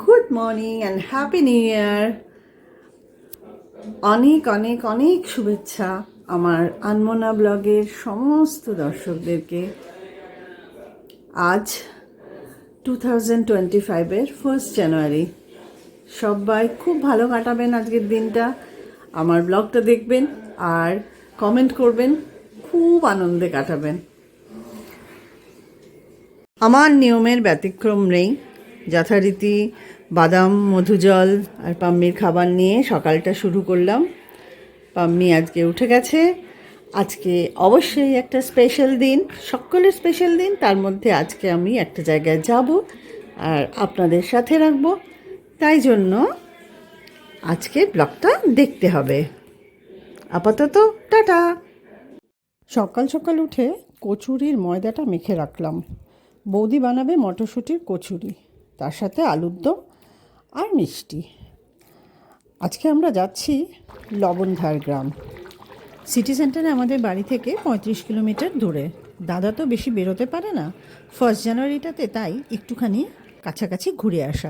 Good morning and happy new year অনেক অনেক অনেক শুভেচ্ছা আমার আনমোনা ব্লগের সমস্ত দর্শকদেরকে। আজ টু থাউজেন্ড টোয়েন্টি ফাইভের ফার্স্ট জানুয়ারি সবাই খুব ভালো কাটাবেন আজকের দিনটা। আমার ব্লগটা দেখবেন আর কমেন্ট করবেন, খুব আনন্দে কাটাবেন। আমার নিয়মের ব্যতিক্রম নেই। যথারীতি বাদাম মধুজল আর পাম্মির খাবার নিয়ে সকালটা শুরু করলাম। পাম্মি আজকে উঠে গেছে। আজকে অবশ্যই একটা স্পেশাল দিন, সকলের স্পেশাল দিন। তার মধ্যে আজকে আমি একটা জায়গায় যাব আর আপনাদের সাথে রাখব। তাই জন্য আজকে ব্লগটা দেখতে হবে। আপাতত টাটা। সকাল সকাল উঠে কচুরির ময়দাটা মেখে রাখলাম। বৌদি বানাবে মটরশুঁটির কচুরি। তার সাথে আলুর দম আর মিষ্টি। আজকে আমরা যাচ্ছি লবণধার গ্রাম। সিটি সেন্টারে আমাদের বাড়ি থেকে পঁয়ত্রিশ কিলোমিটার দূরে। দাদা তো বেশি বেরোতে পারে না। ফার্স্ট জানুয়ারিটাতে তাই একটুখানি কাছাকাছি ঘুরে আসা।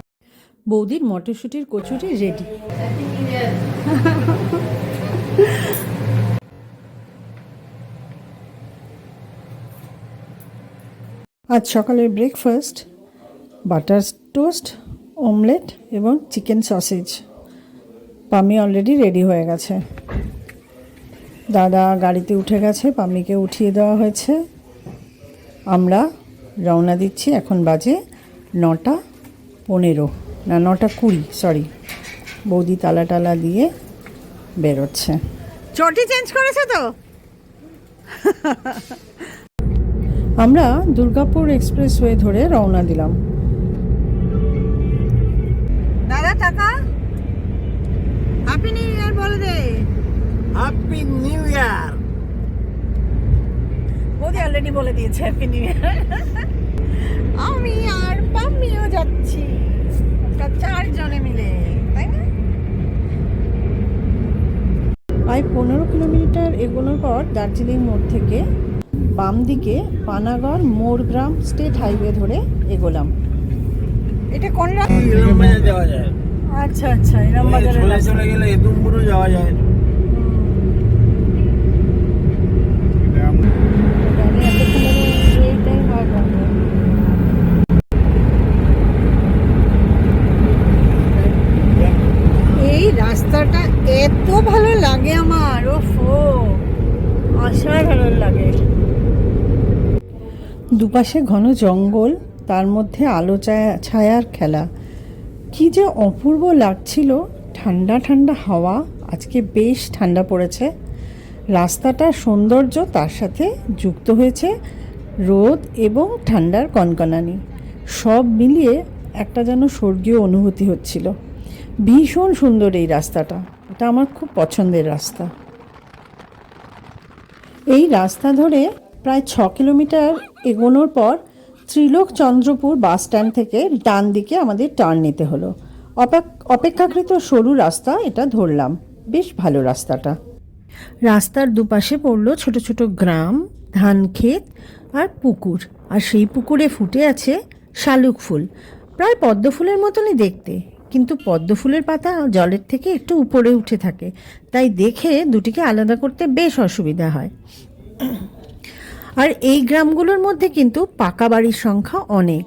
বৌদির মটরশুঁটির কচুরি রেডি আজ সকালের ব্রেকফাস্ট বাটার টোস্ট অমলেট এবং চিকেন সসেজ পামি অলরেডি রেডি হয়ে গেছে। দাদা গাড়িতে উঠে গেছে পামিকে উঠিয়ে দেওয়া হয়েছে। আমরা রওনা দিচ্ছি এখন বাজে নটা পনেরো। না নটা কুড়ি সরি বৌদি তালা টালা দিয়ে বেরোচ্ছে। চটি চেঞ্জ করেছে তো? আমরা দুর্গাপুর এক্সপ্রেসওয়ে ধরে রওনা দিলাম। টাকা? হ্যাপি নিউ ইয়ার বলে দে। হ্যাপি নিউ ইয়ার বৌদি অলরেডি বলে দিয়েছে হ্যাপি নিউ ইয়ার আমি আর পাম্মিও যাচ্ছি। চারজনে মিলে তাই না? প্রায় পনেরো কিলোমিটার এগোনোর পর দার্জিলিং মোড় থেকে বাম দিকে পানাগড় মোরগ্রাম স্টেট হাইওয়ে ধরে এগোলাম। এটা কোন রাস্তা? বাজার আচ্ছা আচ্ছা এরম ওই বাজারের চলে গেলে এদুমপুরও যাওয়া যায়। এই রাস্তাটা এত ভালো লাগে আমার ও ফো অসাধারণ লাগে। দুপাশে ঘন জঙ্গল তার মধ্যে আলো ছায়া- ছায়ার খেলা। কি যে অপূর্ব লাগছিল। ঠান্ডা ঠান্ডা হাওয়া, আজকে বেশ ঠান্ডা পড়েছে। রাস্তাটার সৌন্দর্য তার সাথে যুক্ত হয়েছে। রোদ এবং ঠান্ডার কনকনানি, সব মিলিয়ে একটা যেন স্বর্গীয় অনুভূতি হচ্ছিল। ভীষণ সুন্দর এই রাস্তাটা, এটা আমার খুব পছন্দের রাস্তা। এই রাস্তা ধরে প্রায় ছ কিলোমিটার এগোনোর পর ত্রিলোক চন্দ্রপুর বাস স্ট্যান্ড থেকে ডান দিকে আমাদের টার্ন নিতে হলো। অপেক- অপেক্ষাকৃত সরু রাস্তা, এটা ধরলাম। বেশ ভালো রাস্তাটা। রাস্তার দুপাশে পড়ল ছোট ছোট গ্রাম, ধান ক্ষেত আর পুকুর। আর সেই পুকুরে ফুটে আছে শালুক ফুল। প্রায় পদ্ম ফুলের মতনই দেখতে। কিন্তু পদ্ম ফুলের পাতা জলের থেকে একটু উপরে উঠে থাকে। তাই দেখে দুটিকে আলাদা করতে বেশ অসুবিধা হয়। আর এই গ্রামগুলোর মধ্যে কিন্তু পাকা বাড়ির সংখ্যা অনেক।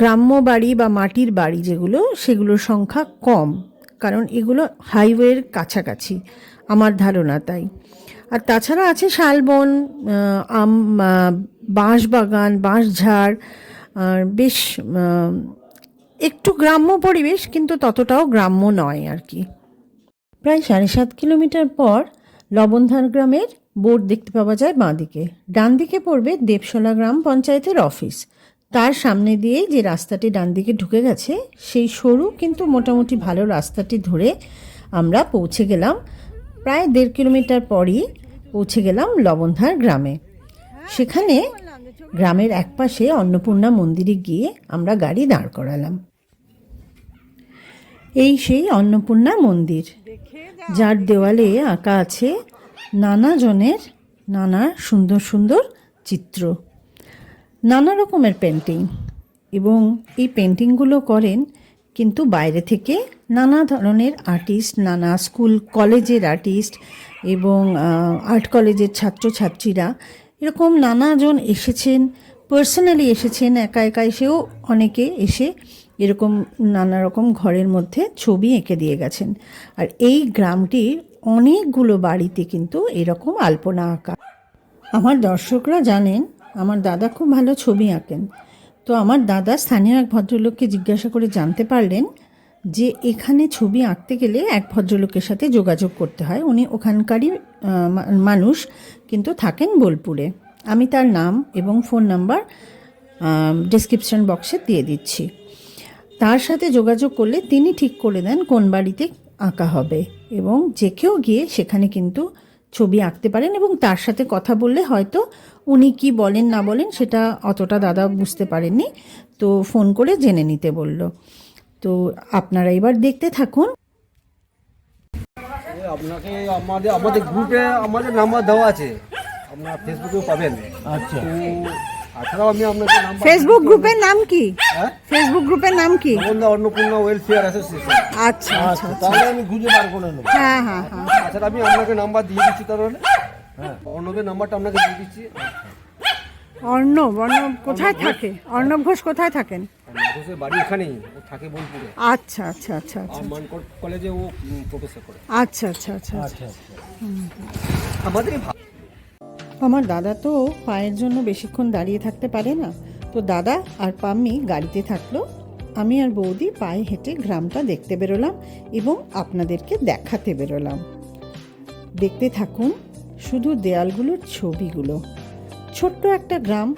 গ্রাম্য বাড়ি বা মাটির বাড়ি যেগুলো, সেগুলোর সংখ্যা কম, কারণ এগুলো হাইওয়ের কাছাকাছি। আমার ধারণা তাই। আর তাছাড়া আছে শালবন আম বাঁশ বাগান বাঁশঝাড়, আর বেশ একটু গ্রাম্য পরিবেশ, কিন্তু ততটাও গ্রাম্য নয় আর কি। প্রায় সাড়ে সাত কিলোমিটার পর লবণধার গ্রামের বোর্ড দেখতে পাওয়া যায় বাঁদিকে। ডান দিকে পড়বে দেবশলা গ্রাম পঞ্চায়েতের অফিস। তার সামনে দিয়েই যে রাস্তাটি ডান দিকে ঢুকে গেছে, সেই সরু কিন্তু মোটামুটি ভালো রাস্তাটি ধরে আমরা পৌঁছে গেলাম। প্রায় দেড় কিলোমিটার পরই পৌঁছে গেলাম লবণধার গ্রামে। সেখানে গ্রামের একপাশে অন্নপূর্ণা মন্দিরে গিয়ে আমরা গাড়ি দাঁড় করালাম। এই সেই অন্নপূর্ণা মন্দির। যার দেওয়ালে আঁকা আছে নানা জনের নানা সুন্দর সুন্দর চিত্র। নানা রকমের পেন্টিং এবং এই পেন্টিংগুলো করেন কিন্তু বাইরে থেকে নানা ধরনের আর্টিস্ট নানা স্কুল কলেজের আর্টিস্ট এবং আর্ট কলেজের ছাত্রছাত্রীরা এরকম নানাজন এসেছেন পার্সোনালি এসেছেন, একা একা এসেও অনেকে এসে এরকম নানা রকম ঘরের মধ্যে ছবি এঁকে দিয়ে গেছেন। আর এই গ্রামটির অনেকগুলো বাড়িতে কিন্তু এরকম আলপনা আঁকা। আমার দর্শকরা জানেন, আমার দাদা খুব ভালো ছবি আঁকেন। তো আমার দাদা স্থানীয় এক ভদ্রলোককে জিজ্ঞাসা করে জানতে পারলেন যে এখানে ছবি আঁকতে গেলে এক ভদ্রলোকের সাথে যোগাযোগ করতে হয়। উনি ওখানকারই মানুষ, কিন্তু থাকেন বোলপুরে। আমি তার নাম এবং ফোন নাম্বার ডিসক্রিপশন বক্সে দিয়ে দিচ্ছি। তার সাথে যোগাযোগ করলে তিনি ঠিক করে দেন কোন বাড়িতে আঁকা হবে। এবং যে কেউ গিয়ে সেখানে কিন্তু ছবি আঁকতে পারেন এবং তার সাথে কথা বললে হয়তো উনি কি বলেন না বলেন সেটা অতটা দাদা বুঝতে পারেননি। তো ফোন করে জেনে নিতে বলল। তো আপনারা এবার দেখতে থাকুন। আপনাকে আমাদের আমাদের গ্রুপে আমাদের নাম্বার দেওয়া আছে। আপনার ফেসবুকেও পাবেন। আচ্ছা। তাছাড়াও আমি আপনাকে নাম্বার ফেসবুক গ্রুপের নাম কি? হ্যাঁ? ফেসবুক গ্রুপের নাম কি? বন্ধা অন্নপূর্ণা ওয়েলফেয়ার অ্যাসোসিয়েশন আচ্ছা আচ্ছা আচ্ছা তাহলে আমি খুঁজে বার করে নেব। হ্যাঁ হ্যাঁ হ্যাঁ। তাছাড়া আমি আপনাকে নাম্বার দিয়ে দিচ্ছি তাহলে। হ্যাঁ অর্ণবের নাম্বারটা আপনাকে দিয়ে দিচ্ছি। অর্ণব অর্ণব কোথায় থাকে? অর্ণব ঘোষ কোথায় থাকেন? ঘোষের বাড়ি এখানেই ও থাকে বোলপুরে। আচ্ছা আচ্ছা আচ্ছা আচ্ছা। মানকট কলেজে ও প্রফেসর করে। আচ্ছা আচ্ছা আচ্ছা আচ্ছা। আচ্ছা আচ্ছা। ভালো আমার দাদা তো পায়ের জন্য বেশিক্ষণ দাঁড়িয়ে থাকতে পারে না। তো দাদা আর পাম্মি গাড়িতে থাকল। আমি আর বৌদি পায়ে হেঁটে গ্রামটা দেখতে বেরোলাম এবং আপনাদেরকে দেখাতে বেরোলাম। দেখতে থাকুন শুধু দেয়ালগুলোর ছবিগুলো। ছোট্ট একটা গ্রাম,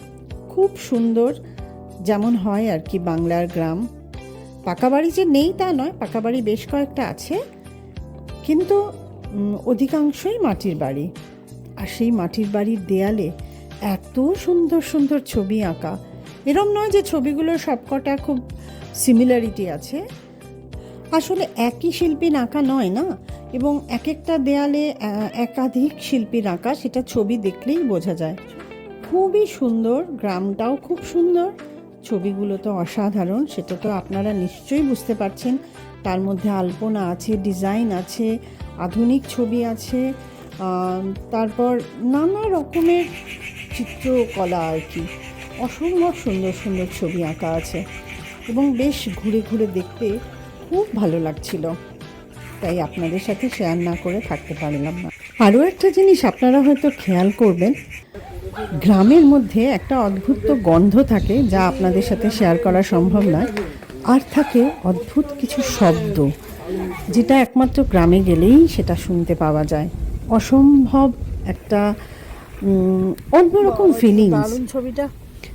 খুব সুন্দর, যেমন হয় আর কি বাংলার গ্রাম। পাকা বাড়ি যে নেই তা নয় পাকা বাড়ি বেশ কয়েকটা আছে। কিন্তু অধিকাংশই মাটির বাড়ি। আর সেই মাটির বাড়ির দেয়ালে এত সুন্দর সুন্দর ছবি আঁকা। এরম নয় যে ছবিগুলোর সবকটা খুব সিমিলারিটি আছে। আসলে একই শিল্পীর আঁকা নয় না? এবং এক একটা দেয়ালে একাধিক শিল্পীর আঁকা, সেটা ছবি দেখলেই বোঝা যায়। খুবই সুন্দর, গ্রামটাও খুব সুন্দর। ছবিগুলো তো অসাধারণ, সেটা তো আপনারা নিশ্চয়ই বুঝতে পারছেন। তার মধ্যে আলপনা আছে, ডিজাইন আছে, আধুনিক ছবি আছে তারপর নানা রকমের চিত্রকলা আর কি। অসম্ভব সুন্দর সুন্দর ছবি আঁকা আছে। এবং বেশ ঘুরে ঘুরে দেখতে খুব ভালো লাগছিল। তাই আপনাদের সাথে শেয়ার না করে থাকতে পারলাম না। আরও একটা জিনিস আপনারা হয়তো খেয়াল করবেন, গ্রামের মধ্যে একটা অদ্ভুত গন্ধ থাকে যা আপনাদের সাথে শেয়ার করা সম্ভব নয়। আর থাকে অদ্ভুত কিছু শব্দ, যেটা একমাত্র গ্রামে গেলেই সেটা শুনতে পাওয়া যায়। অসম্ভব একটা অন্যরকম ফিলিংস ছবিটা।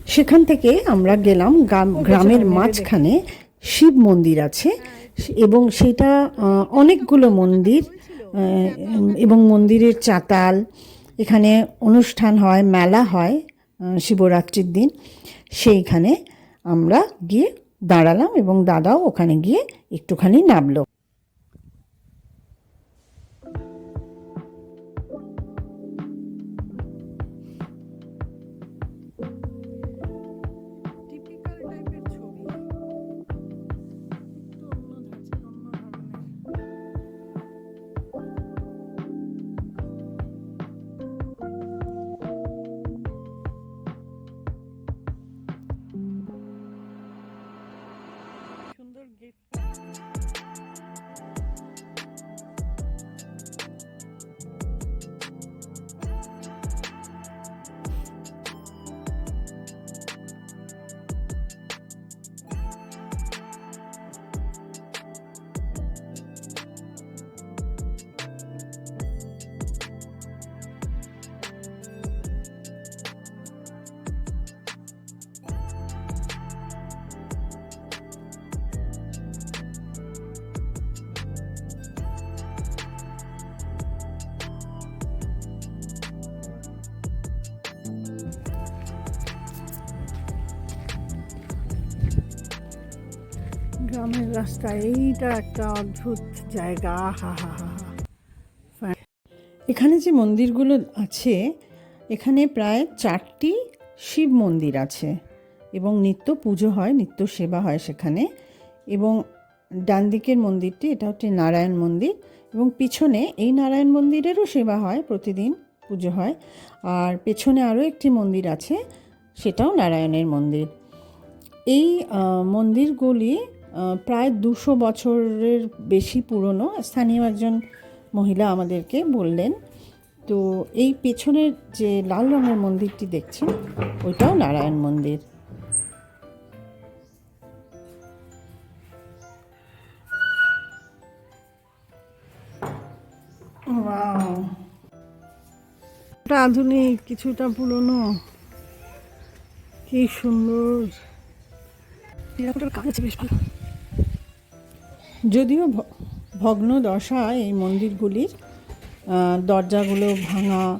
সেখান থেকে আমরা গেলাম গ্রাম- গ্রামের মাঝখানে শিব মন্দির আছে এবং সেটা অনেকগুলো মন্দির এবং মন্দিরের চাতাল এখানে অনুষ্ঠান হয় মেলা হয় শিবরাত্রির দিন। সেইখানে আমরা গিয়ে দাঁড়ালাম এবং দাদাও ওখানে গিয়ে একটুখানি নামলো। গ্রামের রাস্তা, এইটা একটা অদ্ভুত জায়গা, হা হা হা এখানে যে মন্দিরগুলো আছে, এখানে প্রায় চারটি শিব মন্দির আছে এবং নিত্য পুজো হয়, নিত্য সেবা হয় সেখানে এবং ডান দিকের মন্দিরটি, এটা হচ্ছে নারায়ণ মন্দির এবং পিছনে এই নারায়ণ মন্দিরেরও সেবা হয়, প্রতিদিন পুজো হয়। আর পেছনে আরও একটি মন্দির আছে, সেটাও নারায়ণের মন্দির। এই মন্দিরগুলি প্রায় দুশো বছরের বেশি পুরনো স্থানীয় একজন মহিলা আমাদেরকে বললেন। তো এই পেছনের যে লাল রঙের মন্দিরটি দেখছেন ওইটাও নারায়ণ মন্দির। কিছুটা আধুনিক কিছুটা পুরনো। কি সুন্দর। টেরাকোটার কাজ আছে বেশ ভালো। যদিও ভগ্ন দশা এই মন্দিরগুলির দরজাগুলো ভাঙা,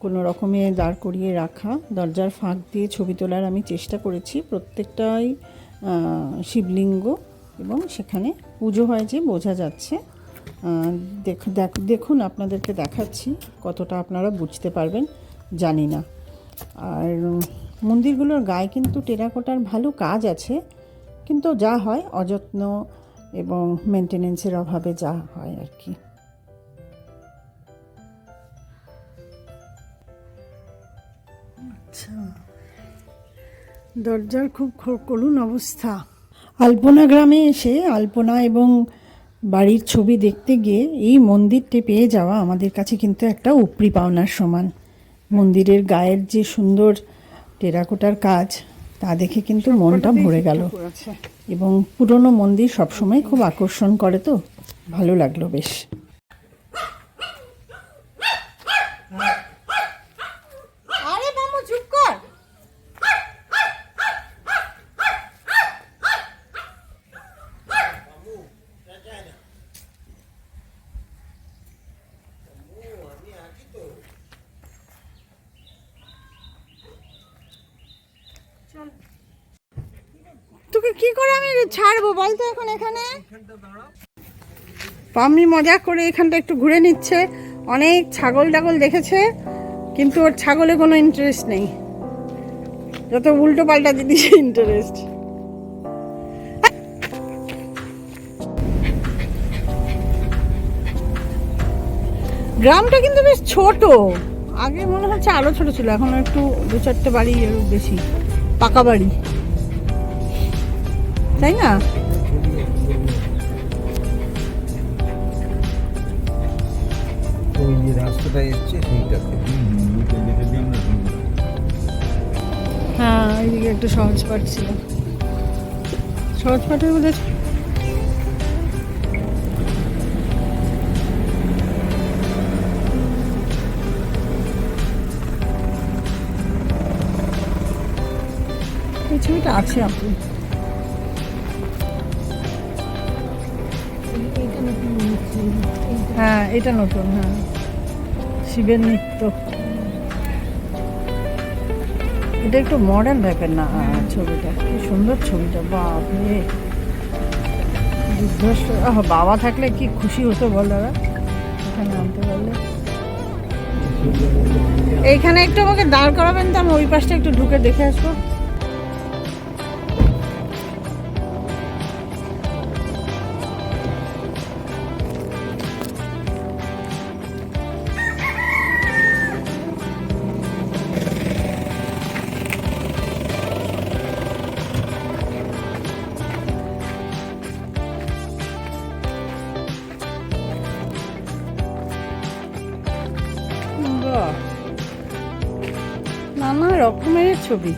কোনো রকমে দাঁড় করিয়ে রাখা, দরজার ফাঁক দিয়ে ছবি তোলার আমি চেষ্টা করেছি। প্রত্যেকটাই শিবলিঙ্গ এবং সেখানে পুজো হয় যে বোঝা যাচ্ছে। দেখ- দেখ- দেখুন আপনাদেরকে দেখাচ্ছি কতটা আপনারা বুঝতে পারবেন, জানি না। আর মন্দিরগুলোর গায়ে কিন্তু টেরাকোটার ভালো কাজ আছে, কিন্তু যা হয় অযত্ন এবং মেনটেনেন্সের অভাবে যা হয় আর কি। আচ্ছা। দরজার খুব করুণ অবস্থা। আলপনা গ্রামে এসে আলপনা এবং বাড়ির ছবি দেখতে গিয়ে এই মন্দিরটি পেয়ে যাওয়া আমাদের কাছে কিন্তু একটা উপরি পাওনার সমান। মন্দিরের গায়ের যে সুন্দর টেরাকোটার কাজ তা দেখে কিন্তু মনটা ভরে গেল। এবং পুরনো মন্দির সবসময় খুব আকর্ষণ করে তো। ভালো লাগল বেশ আরে মামু চুপ কর তোকে কি করে আমি ছাড়বো? বলতো এখন এখানে। পাম্মি মজা করে এখানটা একটু ঘুরে নিচ্ছে। অনেক ছাগল টাগল দেখেছে, কিন্তু ওর ছাগলে কোনো ইন্টারেস্ট নেই। যত উল্টো পাল্টা জিনিসে ইন্টারেস্ট গ্রামটা কিন্তু বেশ ছোট। আগে মনে হচ্ছে আরও ছোট ছিল, এখন একটু দু চারটে বাড়ি বেশি, পাকা বাড়ি। তাই না? ওই যে রাস্তাটা এসছে সেইটাতে হ্যাঁ এইদিকে একটু সহজ পাঠ ছিল। সহজ পাঠের মধ্যে এই ছবিটা আছে আপনি হ্যাঁ এটা নতুন হ্যাঁ। শিবের নৃত্য। এটা একটু মডার্ন টাইপের না ছবিটা। কি সুন্দর ছবিটা, বাপরে। যুদ্ধ বাবা থাকলে কি খুশি হতো বল দাদা? এখানে আনতে পারলে। এইখানে একটু আমাকে দাঁড় করাবেন তো, আমি ওই পাশটা একটু ঢুকে দেখে আসব। ছবি।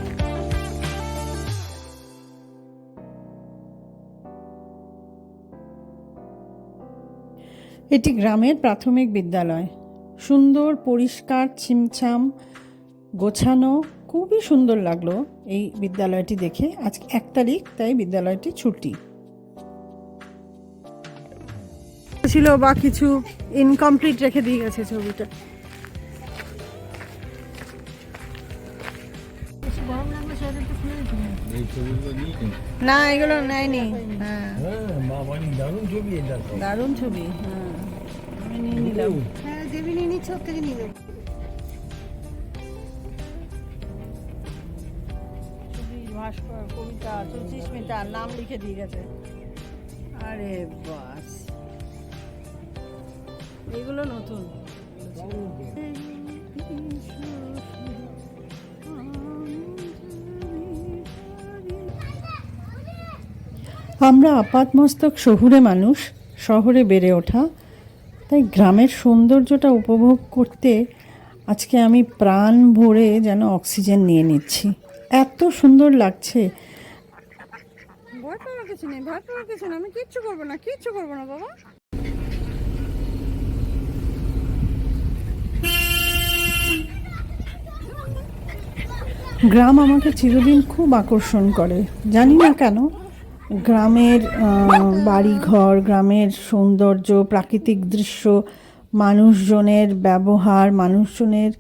এটি গ্রামের প্রাথমিক বিদ্যালয়। সুন্দর, পরিষ্কার, ছিমছাম, গোছানো, খুবই সুন্দর লাগল এই বিদ্যালয়টি দেখে। আজ এক তারিখ, তাই বিদ্যালয়টি ছুটি। ছিল বা কিছু ইনকমপ্লিট রেখে দিয়ে গেছে ছবিটা। না এগুলো নেয়নি। হ্যাঁ দারুণ ছবি। দারুণ ছবি হ্যাঁ আমি নিয়ে নিলাম হ্যাঁ দেবী নিয়ে নিচ্ছে ওর থেকে নিলাম ছবি ভাস্কর কবিতা সুচিস্মিতা নাম লিখে দিয়ে গেছে। আরে বাস। এগুলো নতুন। আমরা আপাতমস্তক শহুরে মানুষ শহরে বেড়ে ওঠা। তাই গ্রামের সৌন্দর্যটা উপভোগ করতে আজকে আমি প্রাণ ভরে যেন অক্সিজেন নিয়ে নিচ্ছি। এত সুন্দর লাগছে। ভয় পাওয়ার কিছু নেই ভয় পাওয়ার কিছু নেই। আমি কিচ্ছু করব না কিচ্ছু করব না বাবা। গ্রাম আমাকে চিরদিন খুব আকর্ষণ করে। জানি না কেন গ্রামের বাড়িঘর, গ্রামের সৌন্দর্য, প্রাকৃতিক দৃশ্য, মানুষজনের ব্যবহার, মানুষজনের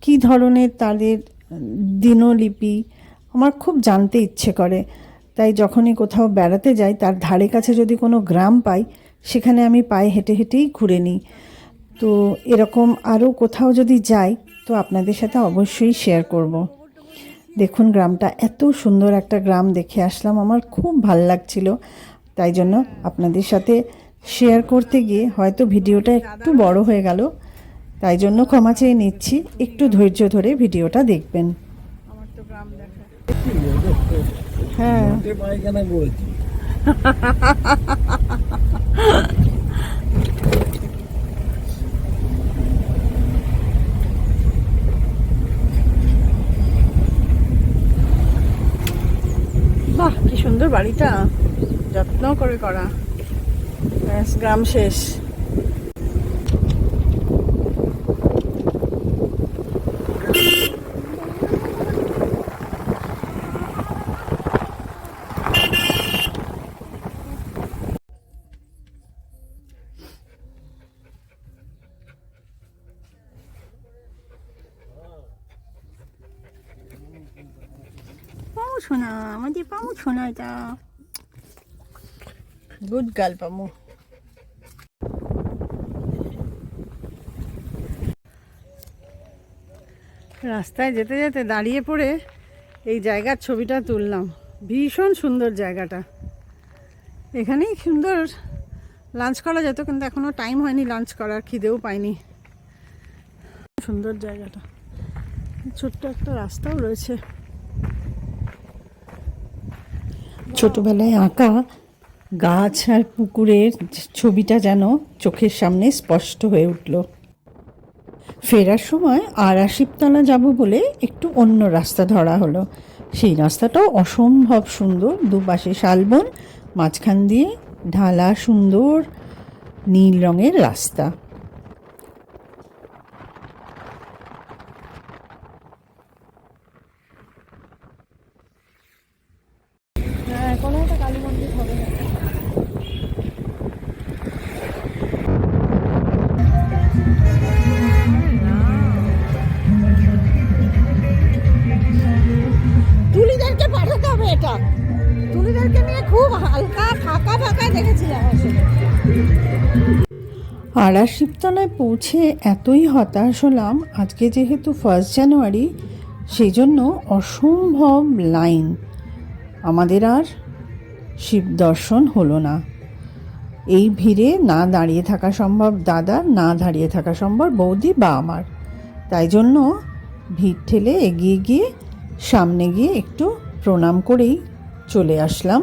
কী ধরনের তাদের দিনলিপি আমার খুব জানতে ইচ্ছে করে তাই যখনই কোথাও বেড়াতে যাই, তার ধারে কাছে যদি কোনো গ্রাম পাই, সেখানে আমি পায়ে হেঁটে হেঁটেই ঘুরে নিই তো এরকম আরও কোথাও যদি যাই, তো আপনাদের সাথে অবশ্যই শেয়ার করব। দেখুন গ্রামটা এত সুন্দর একটা গ্রাম দেখে আসলাম আমার খুব ভালো লাগছিল। তাই জন্য আপনাদের সাথে শেয়ার করতে গিয়ে হয়তো ভিডিওটা একটু বড় হয়ে গেল তাই জন্য ক্ষমা চেয়ে নিচ্ছি একটু ধৈর্য ধরে ভিডিওটা দেখবেন। আমার তো গ্রাম দেখা। হ্যাঁ মাঠে পায়খানা করেছি বাহ কি সুন্দর বাড়িটা যত্ন করে করা। গ্রাম শেষ। শোনা আমাদের পামু শোনা এটা। গুড গার্ল পামু। রাস্তায় যেতে যেতে দাঁড়িয়ে পড়ে এই জায়গার ছবিটা তুললাম। ভীষণ সুন্দর জায়গাটা। এখানেই সুন্দর লাঞ্চ করা যেত, কিন্তু এখনও টাইম হয়নি লাঞ্চ করার, খিদেও পাইনি। সুন্দর জায়গাটা। ছোট্ট একটা রাস্তাও রয়েছে। ছোটবেলায় আঁকা গাছ আর পুকুরের ছবিটা যেন চোখের সামনে স্পষ্ট হয়ে উঠল। ফেরার সময় আরাশিবতলা যাব বলে একটু অন্য রাস্তা ধরা হলো। সেই রাস্তাটাও অসম্ভব সুন্দর। দুপাশে শালবন, মাঝখান দিয়ে ঢালা সুন্দর নীল রঙের রাস্তা। আড়া শিবতলায় পৌঁছে এতই হতাশ হলাম, আজকে যেহেতু ফার্স্ট জানুয়ারি সেই জন্য অসম্ভব লাইন আমাদের আর শিব দর্শন হলো না। এই ভিড়ে না দাঁড়িয়ে থাকা সম্ভব দাদার না দাঁড়িয়ে থাকা সম্ভব বৌদি বা আমার। তাই জন্য ভিড় ঠেলে এগিয়ে গিয়ে সামনে গিয়ে একটু প্রণাম করেই চলে আসলাম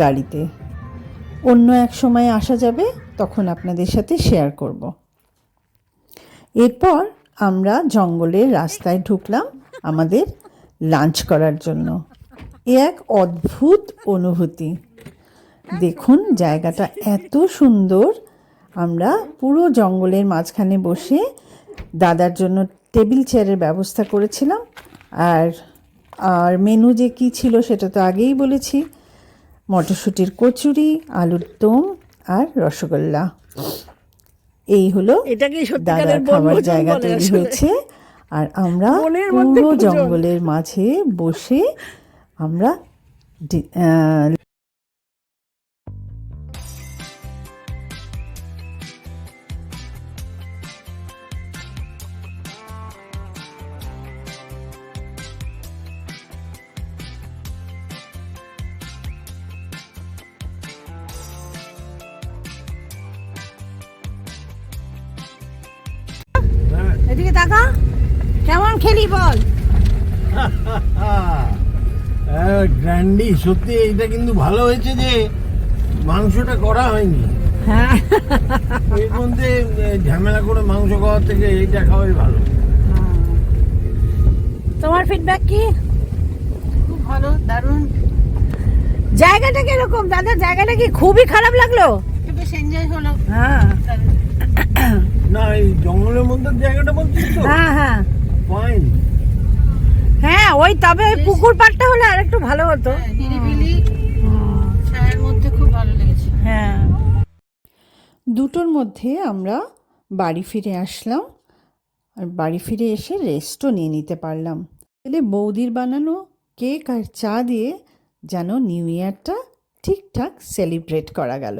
গাড়িতে। অন্য এক সময় আসা যাবে, তখন আপনাদের সাথে শেয়ার করব। এরপর আমরা জঙ্গলের রাস্তায় ঢুকলাম আমাদের লাঞ্চ করার জন্য। এ এক অদ্ভুত অনুভূতি। দেখুন, জায়গাটা এত সুন্দর। আমরা পুরো জঙ্গলের মাঝখানে বসে দাদার জন্য টেবিল চেয়ারের ব্যবস্থা করেছিলাম। আর আর মেনু যে কী ছিল সেটা তো আগেই বলেছি। মটরশুঁটির কচুরি আলুর দম আর রসগোল্লা। এই হলো এটাকে দাদার খাবার জায়গা তৈরি হয়েছে। আর আমরা পুরো জঙ্গলের মাঝে বসে আমরা সত্যি এটা কিন্তু ভালো হয়েছে যে মাংসটা করা হয়নি। হ্যাঁ। এর মধ্যে ঝামেলা করে মাংস খাওয়ার থেকে এইটা খাওয়াই ভালো। তোমার ফিডব্যাক কি? খুব ভালো দারুণ। জায়গাটা কীরকম? দাদা জায়গাটা কি খুবই খারাপ লাগল? বেশ এনজয় হলো। হ্যাঁ। না এই জঙ্গলের মধ্যে জায়গাটা বলছিস তো? হ্যাঁ হ্যাঁ। ফাইন হ্যাঁ ওই তবে ওই পুকুর পাড়টা হলে আর একটু ভালো হতো। নিরিবিলি। ছায়ার মধ্যে খুব ভালো লেগেছে। হ্যাঁ। দুটোর মধ্যে আমরা বাড়ি ফিরে আসলাম আর বাড়ি ফিরে এসে রেস্টও নিয়ে নিতে পারলাম। তাহলে বৌদির বানানো কেক আর চা দিয়ে যেন নিউ ইয়ারটা ঠিকঠাক সেলিব্রেট করা গেল।